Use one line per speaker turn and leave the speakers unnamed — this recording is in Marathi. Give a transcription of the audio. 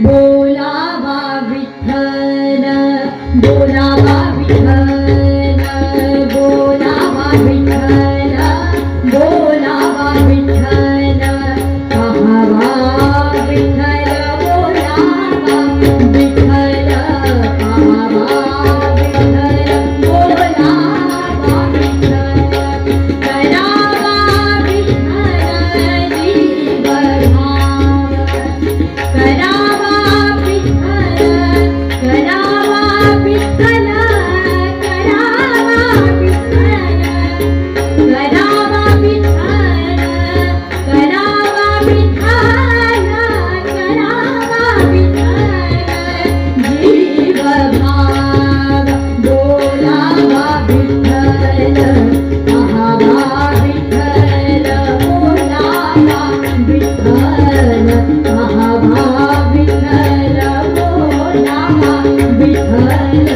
बोलावा विठ्ठल बोलावा विठ्ठल बोलावा विठ्ठल. महाभाविहर भो नाम विहर